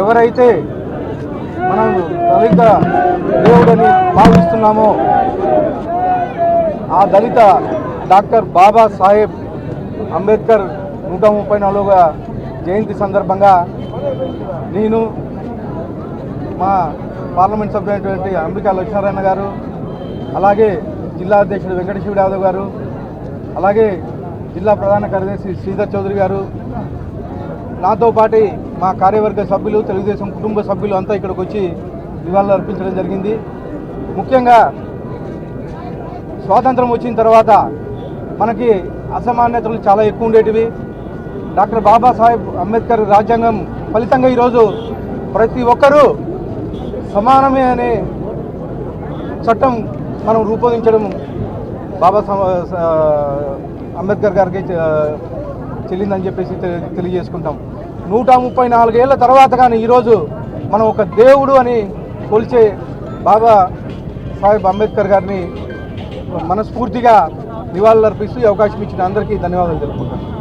ఎవరైతే మనం దళిత దేవుడని భావిస్తున్నామో ఆ దళిత డాక్టర్ బాబా సాహెబ్ అంబేద్కర్ నూట ముప్పై నాలుగుగా జయంతి సందర్భంగా నేను మా పార్లమెంట్ సభ్యులైనటువంటి అంబికా లక్ష్మీనారాయణ గారు అలాగే జిల్లా అధ్యక్షుడు వెంకటేశ్వర యాదవ్ గారు అలాగే జిల్లా ప్రధాన కార్యదర్శి శ్రీధర్ చౌదరి గారు నాతో పాటు మా కార్యవర్గ సభ్యులు తెలుగుదేశం కుటుంబ సభ్యులు అంతా ఇక్కడికి వచ్చి నివాళులు అర్పించడం జరిగింది. ముఖ్యంగా స్వాతంత్రం వచ్చిన తర్వాత మనకి అసమాన్యతలు చాలా ఎక్కువ ఉండేటివి. డాక్టర్ బాబాసాహెబ్ అంబేద్కర్ రాజ్యాంగం ఫలితంగా ఈరోజు ప్రతి ఒక్కరూ సమానమే అనే చట్టం మనం రూపొందించడం బాబా అంబేద్కర్ గారికి చెల్లిందని చెప్పేసి తెలియజేసుకుంటాం. నూట ముప్పై నాలుగేళ్ళ తర్వాత కానీ ఈరోజు మనం ఒక దేవుడు అని కొలిచే బాబా సాహెబ్ అంబేద్కర్ గారిని మనస్ఫూర్తిగా నివాళులు అర్పిస్తూ ఈ అవకాశం ఇచ్చిన అందరికీ ధన్యవాదాలు తెలుపుకుంటాను